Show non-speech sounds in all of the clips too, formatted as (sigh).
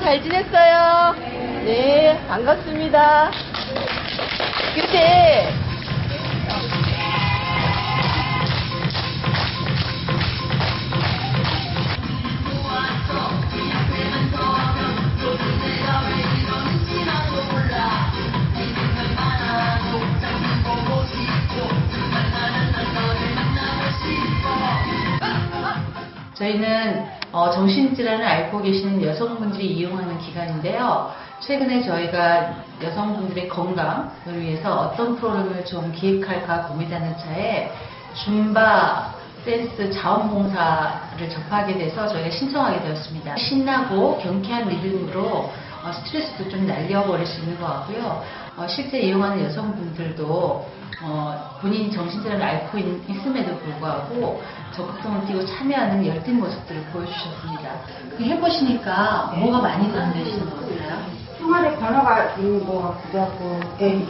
잘 지냈어요? 네, 반갑습니다. 근데 저희는 어, 정신질환을 앓고 계시는 여성분들이 이용하는 기관인데요. 최근에 저희가 여성분들의 건강을 위해서 어떤 프로그램을 좀 기획할까 고민하는 차에 줌바 댄스 자원봉사를 접하게 돼서 저희가 신청하게 되었습니다. 신나고 경쾌한 리듬으로 어, 스트레스도 좀 날려버릴 수 있는 것 같고요. 어, 실제 이용하는 여성분들도 어, 본인이 정신질환을 앓고 있, 있음에도 불구하고 적극성을 띠고 참여하는 열띤 모습들을 보여주셨습니다. 그 해보시니까 뭐가 많이 도움되시는 것 같아요? 생활의 변화가 있는 것 같기도 하고, 예.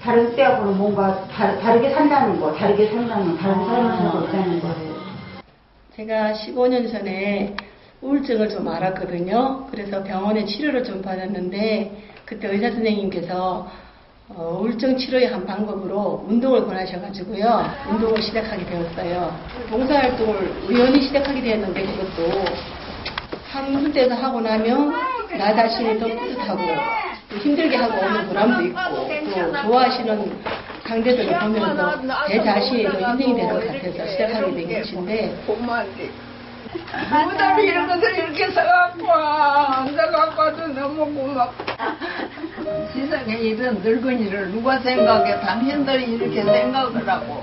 다른 때하고는 뭔가 다, 다르게 산다는 거, 다르게 산다는 거, 다른 삶을 살고 있다는 거예요. 제가 15년 전에 우울증을 좀 알았거든요. 그래서 병원에 치료를 좀 받았는데 그때 의사 선생님께서 어, 우울증 치료의 한 방법으로 운동을 권하셔가지고요. 운동을 시작하게 되었어요. 봉사활동을 우연히 시작하게 되었는데 그것도 한 군데에서 하고 나면 나 자신이 더 뿌듯하고 또 힘들게 하고 오는 보람도 있고 또 좋아하시는 상대들을 보면서 제 자신이 더 인생이 되는 것 같아서 시작하게 된 것인데. 무덤 이런 것을 이렇게 써갖고 앉아갖고 아주 너무 고맙다. 세상에 이런 늙은이를 누가 생각해? 당신들이 이렇게 생각을 하고.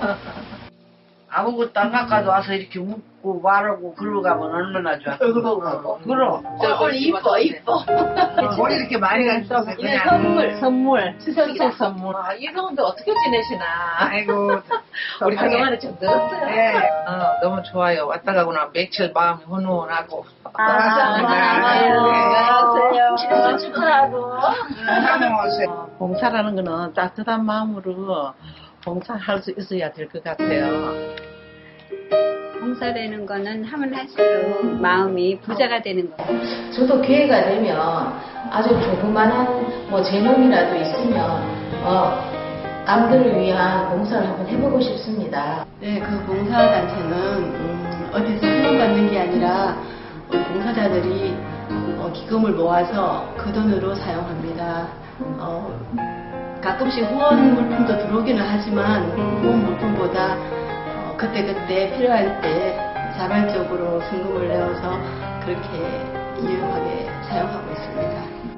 아무것도 안 갖고 와서 이렇게 웃고 말하고 그러고 가면 얼마나 좋아. 그럼. 어, 이뻐, 이뻐. (laughs) 뭘 이렇게 많이 갔어. 이게 그냥. 선물, 선물. 추석식 선물. 아, 이성도 어떻게 지내시나? 아이고. (laughs) 우리 그동안에 좀 늘었어요. 네. 어, 너무 좋아요. 왔다 가거나 며칠 마음이 훈훈하고. 아, 안녕하세요. 안녕하세요. 네. 축하하고. 안녕하세요. 봉사라는 거는 따뜻한 마음으로 봉사할 수 있어야 될 것 같아요. 봉사되는 거는 하면 할수록 마음이 부자가 되는 거예요. 저도 기회가 되면 아주 조그만한 뭐 재능이라도 있으면 어, 남들을 위한 봉사를 한번 해보고 싶습니다. 네, 그 봉사단체는 음, 어디서 후원받는 게 아니라 우리 봉사자들이 어, 기금을 모아서 그 돈으로 사용합니다. 어, 가끔씩 후원 물품도 들어오기는 하지만 후원 물품보다 어, 그때그때 필요할 때 자발적으로 순금을 내어서 그렇게 유용하게 사용하고 있습니다.